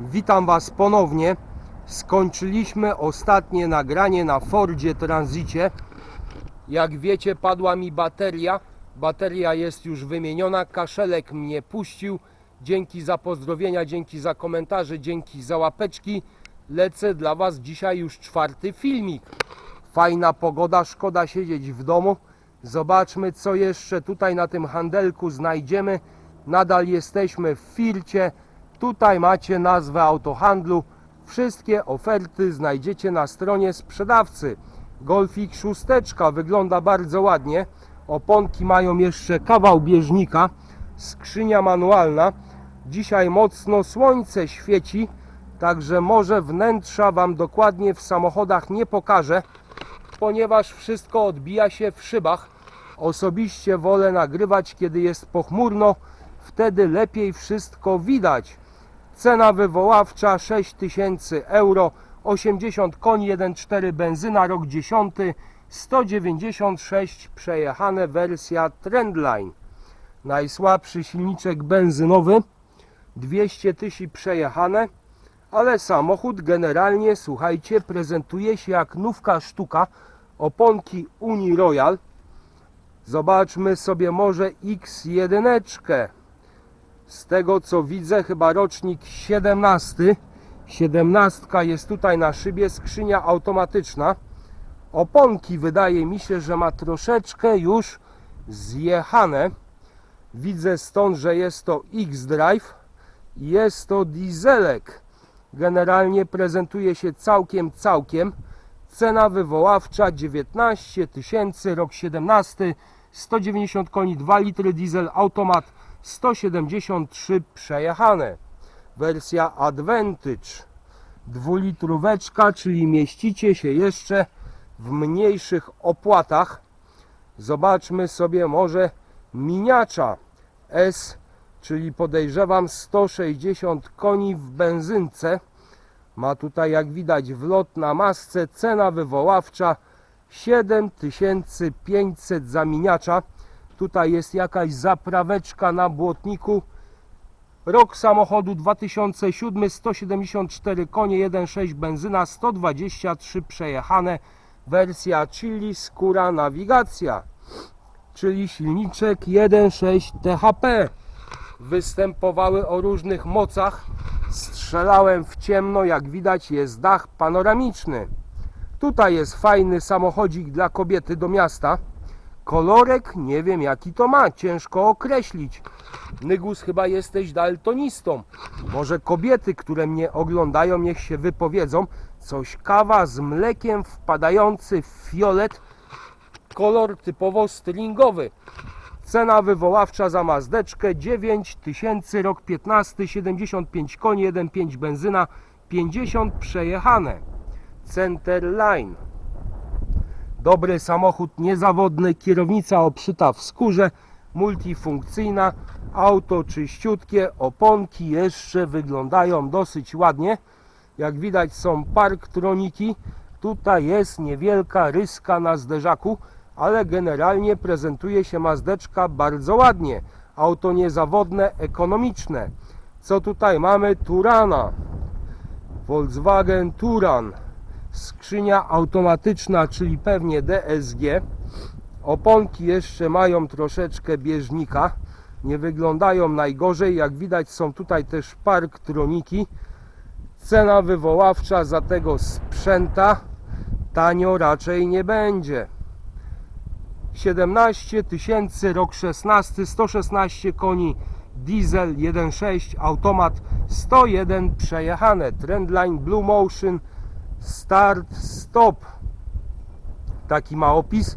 Witam Was ponownie. Skończyliśmy ostatnie nagranie na Fordzie Transicie. Jak wiecie, padła mi bateria. Bateria jest już wymieniona. Kaszelek mnie puścił. Dzięki za pozdrowienia, dzięki za komentarze, dzięki za łapeczki. Lecę dla Was dzisiaj już czwarty filmik. Fajna pogoda, szkoda siedzieć w domu. Zobaczmy, co jeszcze tutaj na tym handelku znajdziemy. Nadal jesteśmy w Fircie. Tutaj macie nazwę autohandlu. Wszystkie oferty znajdziecie na stronie sprzedawcy. Golfik szósteczka wygląda bardzo ładnie. Oponki mają jeszcze kawał bieżnika. Skrzynia manualna. Dzisiaj mocno słońce świeci, także może wnętrza Wam dokładnie w samochodach nie pokażę, ponieważ wszystko odbija się w szybach. Osobiście wolę nagrywać, kiedy jest pochmurno, wtedy lepiej wszystko widać. Cena wywoławcza 6000 euro, 80 koni, 1.4 benzyna, rok 10, 196 przejechane wersja Trendline. Najsłabszy silniczek benzynowy, 200 tysięcy przejechane, ale samochód generalnie, słuchajcie, prezentuje się jak nówka sztuka, oponki Uni Royal. Zobaczmy sobie może X1. Z tego co widzę, chyba rocznik 17. 17 jest tutaj na szybie, skrzynia automatyczna. Oponki wydaje mi się, że ma troszeczkę już zjechane. Widzę stąd, że jest to X-Drive. Jest to dieselek. Generalnie prezentuje się całkiem, całkiem. Cena wywoławcza 19 tysięcy, rok 17, 190 koni, 2 litry diesel, automat 173 przejechane. Wersja Advantage. Dwulitróweczka, czyli mieścicie się jeszcze w mniejszych opłatach. Zobaczmy sobie może miniacza S, czyli podejrzewam 160 koni w benzynce. Ma tutaj jak widać wlot na masce, cena wywoławcza 7500 za miniacza. Tutaj jest jakaś zapraweczka na błotniku. Rok samochodu 2007, 174 konie, 1.6 benzyna, 123 przejechane. Wersja Chili, skóra, nawigacja. Czyli silniczek 1.6 THP. Występowały o różnych mocach. Strzelałem w ciemno, jak widać jest dach panoramiczny. Tutaj jest fajny samochodzik dla kobiety do miasta. Kolorek nie wiem jaki to ma, ciężko określić. Nygus chyba jesteś daltonistą. Może kobiety, które mnie oglądają, niech się wypowiedzą. Coś kawa z mlekiem wpadający w fiolet. Kolor typowo stringowy. Cena wywoławcza za Mazdeczkę 9000, rok 15, 75 koni, 1.5 benzyna, 50 przejechane. Centerline. Dobry samochód, niezawodny, kierownica obszyta w skórze, multifunkcyjna, auto czyściutkie, oponki jeszcze wyglądają dosyć ładnie. Jak widać są parktroniki, tutaj jest niewielka ryska na zderzaku, ale generalnie prezentuje się Mazdeczka bardzo ładnie. Auto niezawodne, ekonomiczne. Co tutaj mamy? Turana. Volkswagen Turan. Skrzynia automatyczna, czyli pewnie DSG. Oponki jeszcze mają troszeczkę bieżnika. Nie wyglądają najgorzej. Jak widać są tutaj też parktroniki. Cena wywoławcza za tego sprzęta tanio raczej nie będzie. 17 tysięcy, rok 16, 116 koni, diesel 1.6, automat 101 przejechane, trendline Blue Motion, start, stop. Taki ma opis.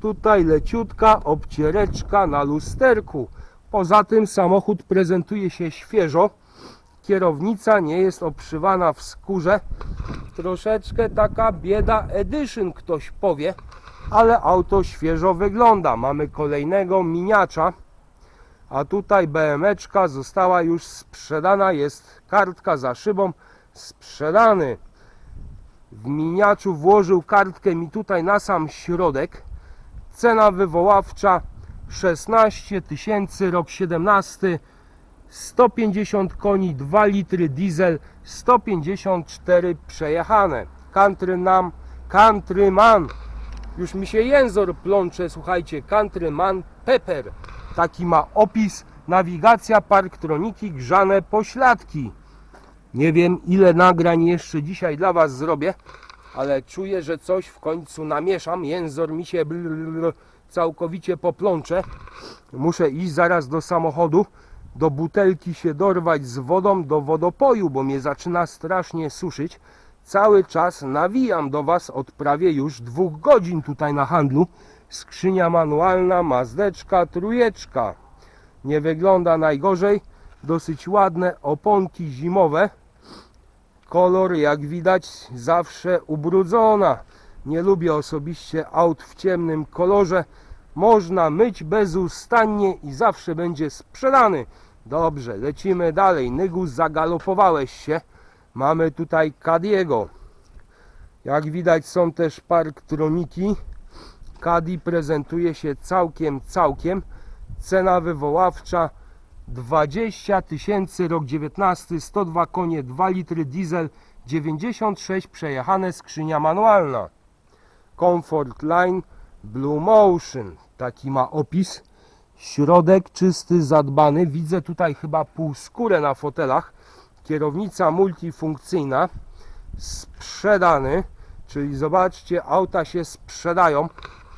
Tutaj leciutka obciereczka na lusterku. Poza tym samochód prezentuje się świeżo. Kierownica nie jest obszywana w skórze. Troszeczkę taka bieda edition ktoś powie ale auto świeżo wygląda. Mamy kolejnego miniacza, a tutaj BMeczka została już sprzedana, jest kartka za szybą, sprzedany. W miniaczu włożył kartkę mi tutaj na sam środek. Cena wywoławcza 16 tysięcy, rok 17, 150 koni, 2 litry diesel, 154 przejechane. Countryman, Countryman, już mi się jęzor plącze, słuchajcie, Countryman Pepper. Taki ma opis, nawigacja, park troniki, grzane pośladki. Nie wiem ile nagrań jeszcze dzisiaj dla Was zrobię, ale czuję, że coś w końcu namieszam. Jęzor mi się całkowicie poplącze. Muszę iść zaraz do samochodu, do butelki się dorwać z wodą do wodopoju, bo mnie zaczyna strasznie suszyć. Cały czas nawijam do Was od prawie już dwóch godzin tutaj na handlu. Skrzynia manualna, mazdeczka, trójeczka. Nie wygląda najgorzej. Dosyć ładne oponki zimowe. Kolor, jak widać, zawsze ubrudzona. Nie lubię osobiście aut w ciemnym kolorze. Można myć bezustannie i zawsze będzie sprzedany. Dobrze, lecimy dalej. Nygus, zagalopowałeś się. Mamy tutaj Cadiego. Jak widać są też parktroniki. Cadi prezentuje się całkiem, całkiem. Cena wywoławcza 20 tysięcy, rok 19, 102 konie, 2 litry diesel, 96 przejechane, skrzynia manualna. Comfort Line Blue Motion, taki ma opis. Środek czysty, zadbany. Widzę tutaj chyba półskórę na fotelach. Kierownica multifunkcyjna. Sprzedany, czyli zobaczcie, auta się sprzedają.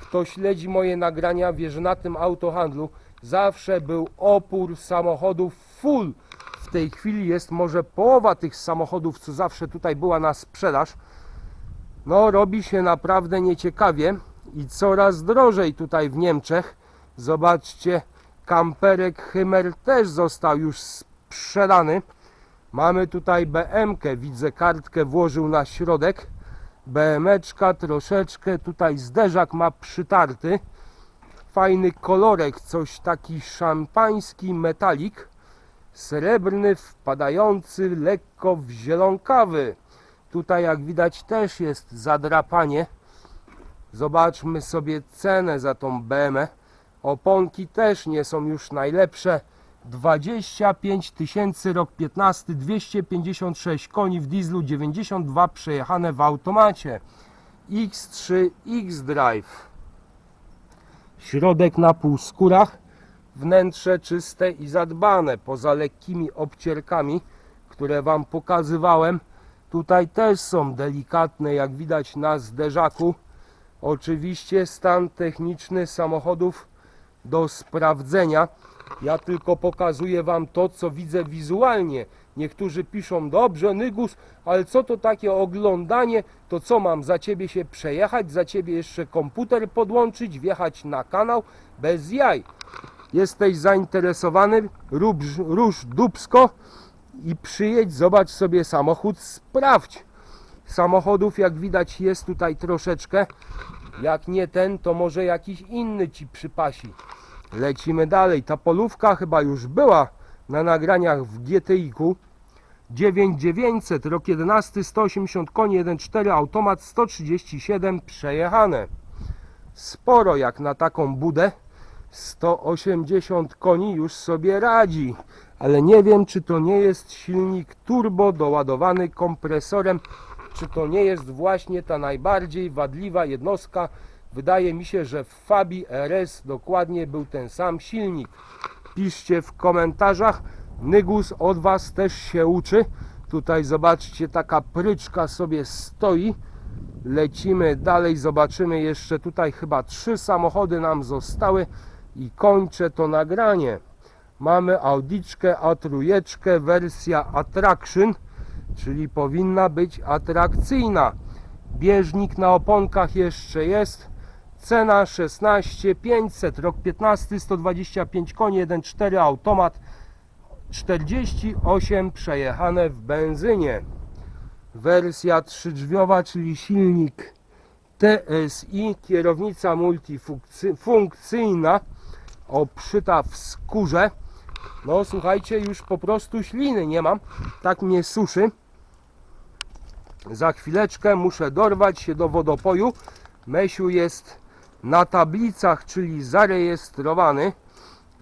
Kto śledzi moje nagrania, wie, że na tym autohandlu zawsze był opór samochodów full. W tej chwili jest może połowa tych samochodów, co zawsze tutaj była na sprzedaż. No, robi się naprawdę nieciekawie i coraz drożej tutaj w Niemczech. Zobaczcie, kamperek Hymer też został już sprzedany. Mamy tutaj BMK, widzę kartkę włożył na środek. BMeczka troszeczkę, tutaj zderzak ma przytarty. Fajny kolorek, coś taki szampański metalik. Srebrny, wpadający lekko w zielonkawy. Tutaj jak widać też jest zadrapanie. Zobaczmy sobie cenę za tą BM. Oponki też nie są już najlepsze. 25 tysięcy, rok 15, 256 koni w dieslu, 92 przejechane w automacie. X3 X-Drive. Środek na półskórach, wnętrze czyste i zadbane, poza lekkimi obcierkami, które Wam pokazywałem. Tutaj też są delikatne, jak widać na zderzaku. Oczywiście stan techniczny samochodów do sprawdzenia. Ja tylko pokazuję Wam to, co widzę wizualnie. Niektórzy piszą, dobrze, Nygus, ale co to takie oglądanie? To co mam za Ciebie się przejechać, za Ciebie jeszcze komputer podłączyć, wjechać na kanał? Bez jaj. Jesteś zainteresowany? Rób, rusz i przyjedź, zobacz sobie samochód, sprawdź. Samochodów, jak widać, jest tutaj troszeczkę. Jak nie ten, to może jakiś inny Ci przypasi. Lecimy dalej. Ta polówka chyba już była na nagraniach w GTI-ku. 9900, rok 11, 180 koni, 1.4, automat 137 przejechane. Sporo jak na taką budę. 180 koni już sobie radzi. Ale nie wiem, czy to nie jest silnik turbo doładowany kompresorem, czy to nie jest właśnie ta najbardziej wadliwa jednostka. Wydaje mi się, że w Fabi RS dokładnie był ten sam silnik. Piszcie w komentarzach. Nygus od Was też się uczy. Tutaj zobaczcie, taka pryczka sobie stoi. Lecimy dalej, zobaczymy jeszcze tutaj chyba trzy samochody nam zostały i kończę to nagranie. Mamy Audiczkę A3, wersja Attraction, czyli powinna być atrakcyjna. Bieżnik na oponkach jeszcze jest. Cena 16 500, rok 15, 125 koni, 1.4 automat, 48 przejechane w benzynie. Wersja trzydrzwiowa, czyli silnik TSI, kierownica multifunkcyjna, obszyta w skórze. No słuchajcie, już po prostu śliny nie mam, tak mnie suszy. Za chwileczkę muszę dorwać się do wodopoju. Mesiu jest na tablicach, czyli zarejestrowany.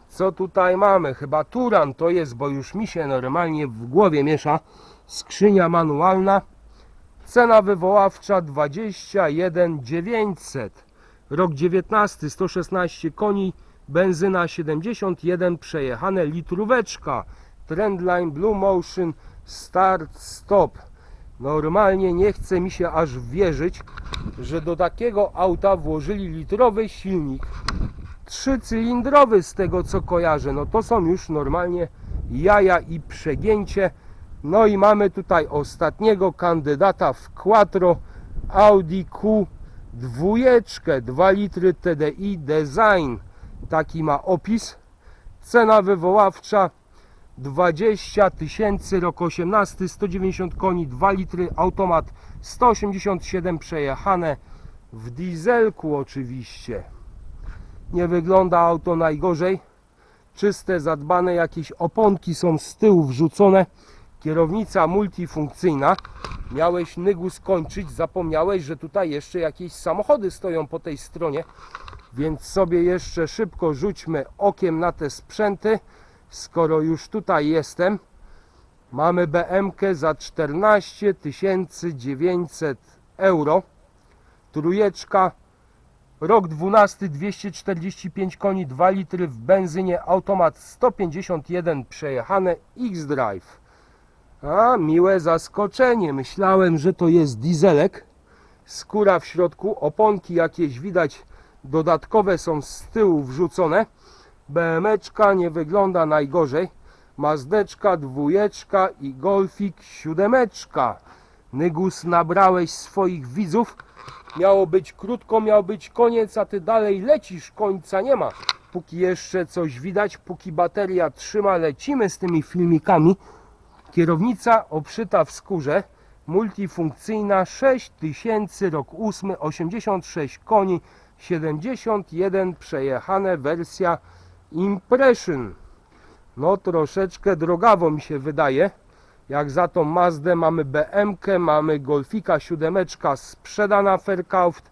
Co tutaj mamy? Chyba Turan to jest, bo już mi się normalnie w głowie miesza. Skrzynia manualna. Cena wywoławcza 21 900. Rok 19, 116 koni, benzyna 71, przejechane litróweczka. Trendline Blue Motion Start Stop. Normalnie nie chce mi się aż wierzyć, że do takiego auta włożyli litrowy silnik trzycylindrowy z tego co kojarzę. No to są już normalnie jaja i przegięcie. No i mamy tutaj ostatniego kandydata w Quattro Audi Q dwójeczkę 2 litry TDI Design. Taki ma opis. Cena wywoławcza 20 tysięcy, rok 18, 190 koni, 2 litry, automat 187 przejechane w dieselku oczywiście. Nie wygląda auto najgorzej. Czyste, zadbane, jakieś oponki są z tyłu wrzucone. Kierownica multifunkcyjna. Miałeś nygu skończyć, zapomniałeś, że tutaj jeszcze jakieś samochody stoją po tej stronie. Więc sobie jeszcze szybko rzućmy okiem na te sprzęty. Skoro już tutaj jestem, mamy BMK za 14 900 euro. Trójeczka Rok 12, 245 koni, 2 litry w benzynie, automat 151 przejechane, X-Drive. A, miłe zaskoczenie. Myślałem, że to jest dieselek. Skóra w środku, oponki jakieś widać dodatkowe są z tyłu wrzucone. BMeczka nie wygląda najgorzej. Mazdeczka, dwójeczka i Golfik siódemeczka. Nygus nabrałeś swoich widzów. Miało być krótko, miał być koniec, a ty dalej lecisz, końca nie ma. Póki jeszcze coś widać, póki bateria trzyma, lecimy z tymi filmikami. Kierownica obszyta w skórze, multifunkcyjna 6000, rok 8, 86 koni, 71 przejechane, wersja Impression. No troszeczkę drogawo mi się wydaje. Jak za tą Mazdę mamy BMK, mamy Golfika siódemeczka sprzedana Verkauft.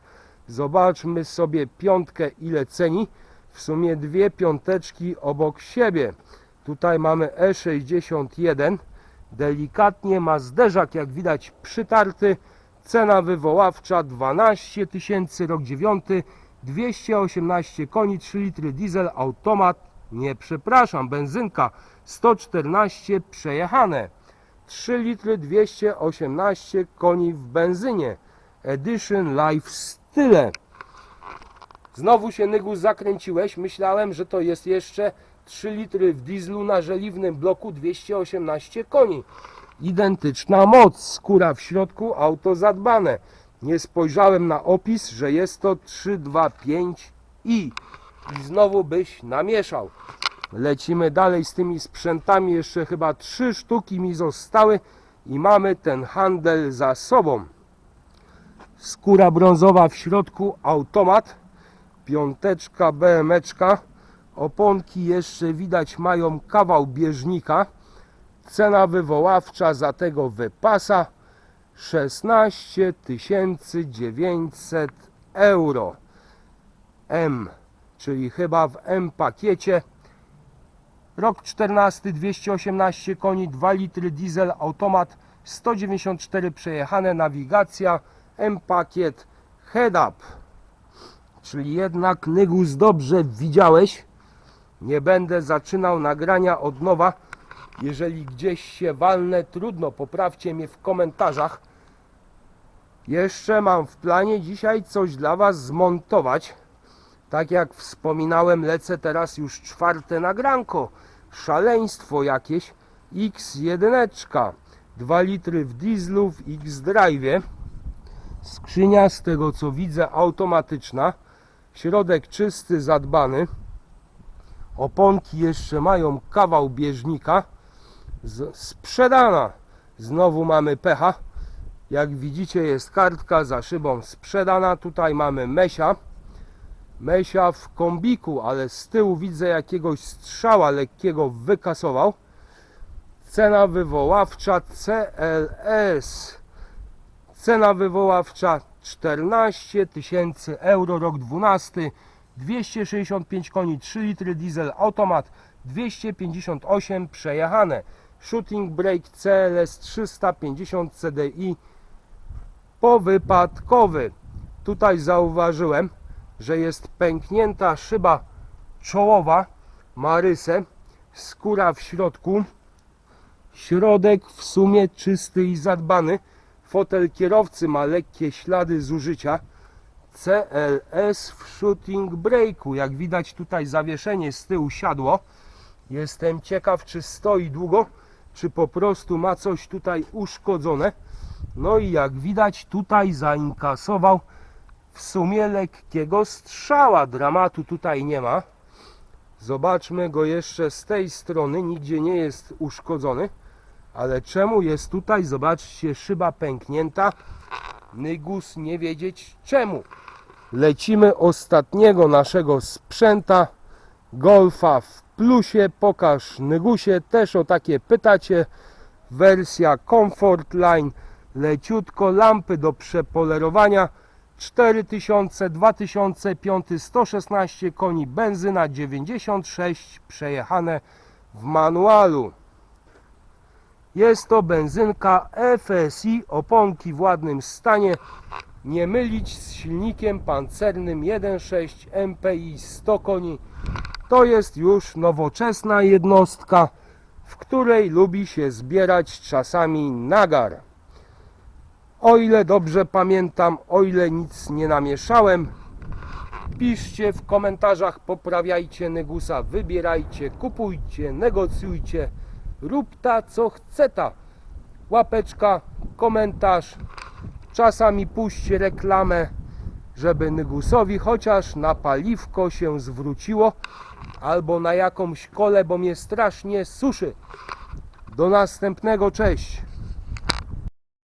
Zobaczmy sobie piątkę ile ceni. W sumie dwie piąteczki obok siebie. Tutaj mamy E61. Delikatnie ma zderzak jak widać przytarty. Cena wywoławcza 12 tysięcy, rok 9, 218 koni, 3 litry diesel, automat, nie przepraszam, benzynka 114 przejechane. 3 litry 218 koni w benzynie. Edition Lifestyle. Znowu się Nygus zakręciłeś. Myślałem, że to jest jeszcze 3 litry w dieslu na żeliwnym bloku 218 koni. Identyczna moc, skóra w środku, auto zadbane. Nie spojrzałem na opis, że jest to 325i. I znowu byś namieszał. Lecimy dalej z tymi sprzętami. Jeszcze chyba trzy sztuki mi zostały i mamy ten handel za sobą. Skóra brązowa w środku, automat, piąteczka, BMeczka. Oponki jeszcze widać mają kawał bieżnika. Cena wywoławcza za tego wypasa 16 900 euro. M, czyli chyba w M pakiecie. Rok 14, 218 koni, 2 litry diesel, automat, 194 przejechane, nawigacja, M-pakiet, head up. Czyli jednak Nygus dobrze widziałeś. Nie będę zaczynał nagrania od nowa. Jeżeli gdzieś się walnę, trudno, poprawcie mnie w komentarzach. Jeszcze mam w planie dzisiaj coś dla Was zmontować. Tak jak wspominałem, lecę teraz już czwarte nagranko. Szaleństwo jakieś. X1. 2 litry w dieslu w X-Drive. Skrzynia z tego co widzę automatyczna. Środek czysty, zadbany. Oponki jeszcze mają kawał bieżnika. Sprzedana. Znowu mamy pecha. Jak widzicie jest kartka za szybą sprzedana. Tutaj mamy Mesia. Mesia w kombiku, ale z tyłu widzę jakiegoś strzała lekkiego wykasował. Cena wywoławcza CLS. Cena wywoławcza 14 tysięcy euro, rok 12, 265 koni, 3 litry diesel, automat 258 przejechane. Shooting brake CLS 350 CDI powypadkowy. Tutaj zauważyłem, że jest pęknięta szyba czołowa, ma rysę, skóra w środku, środek w sumie czysty i zadbany, fotel kierowcy ma lekkie ślady zużycia, CLS w shooting brake'u, jak widać tutaj zawieszenie z tyłu siadło, jestem ciekaw czy stoi długo, czy po prostu ma coś tutaj uszkodzone, no i jak widać tutaj zainkasował w sumie lekkiego strzała. Dramatu tutaj nie ma. Zobaczmy go jeszcze z tej strony. Nigdzie nie jest uszkodzony. Ale czemu jest tutaj? Zobaczcie, szyba pęknięta. Nygus nie wiedzieć czemu. Lecimy ostatniego naszego sprzęta. Golfa w plusie. Pokaż Nygusie. Też o takie pytacie. Wersja Comfort Line. Leciutko. Lampy do przepolerowania. 4000, 2005, 116 koni, benzyna 96 przejechane w manualu. Jest to benzynka FSI, oponki w ładnym stanie. Nie mylić z silnikiem pancernym 1.6 MPI 100 koni. To jest już nowoczesna jednostka, w której lubi się zbierać czasami nagar. O ile dobrze pamiętam, o ile nic nie namieszałem, piszcie w komentarzach, poprawiajcie Negusa, wybierajcie, kupujcie, negocjujcie, rób ta co chce ta. Łapeczka, komentarz, czasami puśćcie reklamę, żeby Negusowi chociaż na paliwko się zwróciło, albo na jakąś kolę, bo mnie strasznie suszy. Do następnego, cześć!